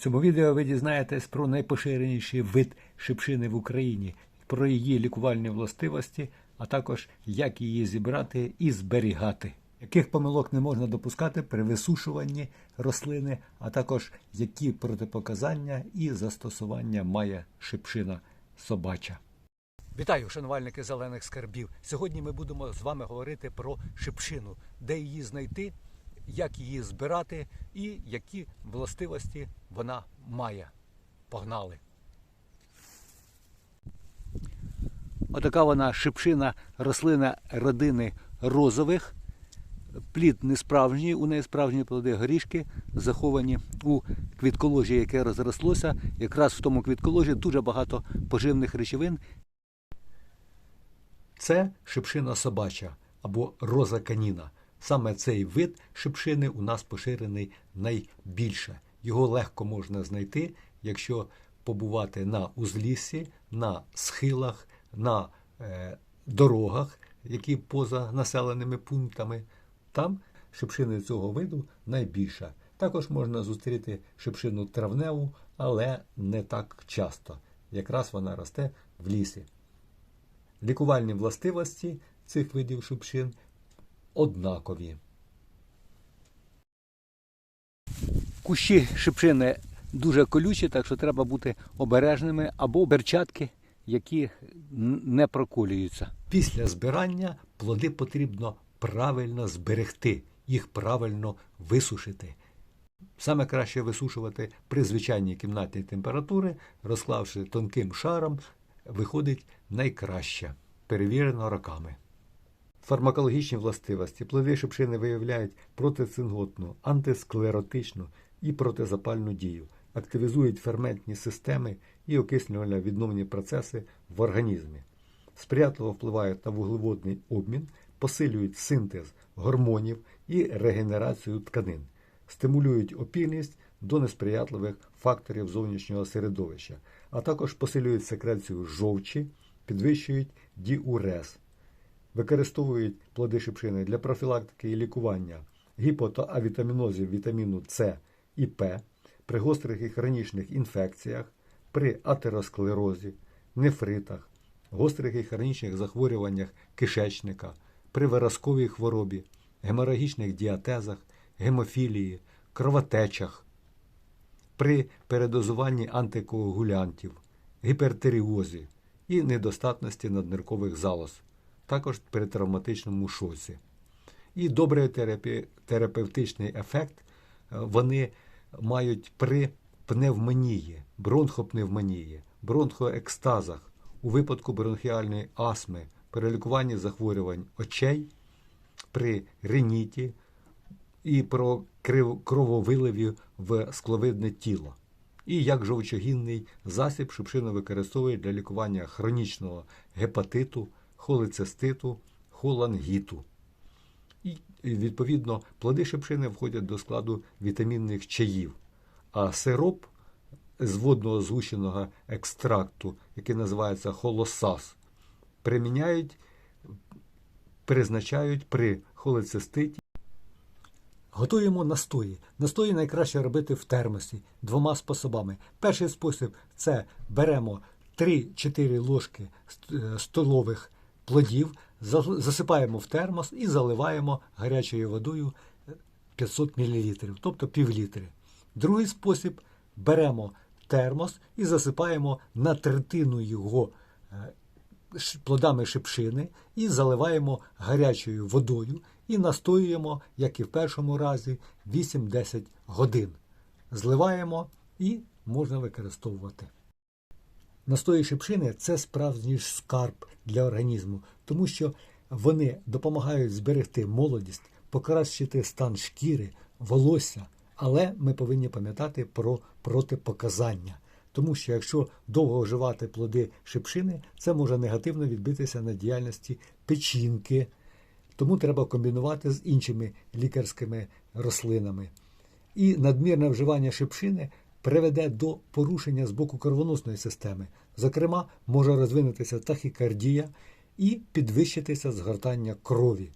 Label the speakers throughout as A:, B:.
A: Цьому відео ви дізнаєтесь про найпоширеніший вид шипшини в Україні, про її лікувальні властивості, а також як її зібрати і зберігати. Яких помилок не можна допускати при висушуванні рослини, а також які протипоказання і застосування має шипшина собача. Вітаю, шанувальники зелених скарбів. Сьогодні ми будемо з вами говорити про шипшину, де її знайти, як її збирати і які властивості вона має. Погнали! Отака вона шипшина рослина родини розових. Плід не справжній, у неї справжні плоди горішки заховані у квітколожі, яке розрослося. Якраз в тому квітколожі дуже багато поживних речовин. Це шипшина собача або роза каніна. Саме цей вид шипшини у нас поширений найбільше. Його легко можна знайти, якщо побувати на узліссі, на схилах, на е, дорогах, які поза населеними пунктами. Там шипшини цього виду найбільша. Також можна зустріти шипшину травневу, але не так часто. Якраз вона росте в лісі. Лікувальні властивості цих видів шипшин однакові. Кущі шипшини дуже колючі, так що треба бути обережними або перчатки, які не проколюються. Після збирання плоди потрібно правильно зберегти, їх правильно висушити. Саме краще висушувати при звичайній кімнатній температурі, розклавши тонким шаром, виходить найкраще, перевірено роками. Фармакологічні властивості. Плоди шипшини виявляють протицинготну, антисклеротичну і протизапальну дію, активізують ферментні системи і окислювально відновні процеси в організмі, сприятливо впливають на вуглеводний обмін, посилюють синтез гормонів і регенерацію тканин, стимулюють опільність до несприятливих факторів зовнішнього середовища, а також посилюють секрецію жовчі, підвищують діурез. Використовують плоди шипшини для профілактики і лікування гіпотоавітамінозів вітаміну С і П, при гострих і хронічних інфекціях, при атеросклерозі, нефритах, гострих і хронічних захворюваннях кишечника, при виразковій хворобі, геморагічних діатезах, гемофілії, кровотечах, при передозуванні антикоагулянтів, гіпертеріозі і недостатності надниркових залоз, також при травматичному шоці. І добрий терапевтичний ефект е, вони мають при пневмонії, бронхопневмонії, бронхоекстазах, у випадку бронхіальної астми, при лікуванні захворювань очей, при риніті і про крововиливі в скловидне тіло. І як жовчогінний засіб шипшину використовують для лікування хронічного гепатиту, холециститу, холангіту. І відповідно плоди шипшини входять до складу вітамінних чаїв, а сироп з водного згущеного екстракту, який називається холосас, приміняють, призначають при холециститі. Готуємо настої. Настої найкраще робити в термосі двома способами. Перший спосіб це беремо 3-4 ложки е, столових плодів, засипаємо в термос і заливаємо гарячою водою е, 500 мл, тобто пів літри. Другий спосіб беремо термос і засипаємо на третину його е, плодами шипшини і заливаємо гарячою водою і настоюємо, як і в першому разі, 8-10 годин. Зливаємо і можна використовувати. Настої шипшини це справжній скарб для організму, тому що вони допомагають зберегти молодість, покращити стан шкіри, волосся. Але ми повинні пам'ятати про протипоказання. Тому що якщо довго вживати плоди шипшини, це може негативно відбитися на діяльності печінки. Тому треба комбінувати з іншими лікарськими рослинами. І надмірне вживання шипшини приведе до порушення з боку кровоносної системи. Зокрема, може розвинутися тахікардія і підвищитися згортання крові.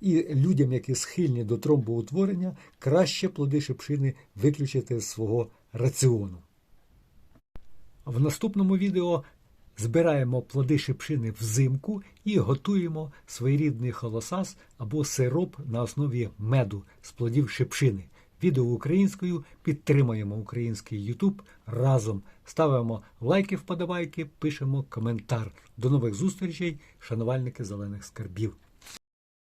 A: І людям, які схильні до тромбоутворення, краще плоди шипшини виключити з свого раціону. В наступному відео збираємо плоди шипшини взимку і готуємо своєрідний холосас або сироп на основі меду з плодів шипшини. Відео українською підтримуємо український YouTube разом. Ставимо лайки, вподобайки, пишемо коментар. До нових зустрічей, шанувальники зелених скарбів.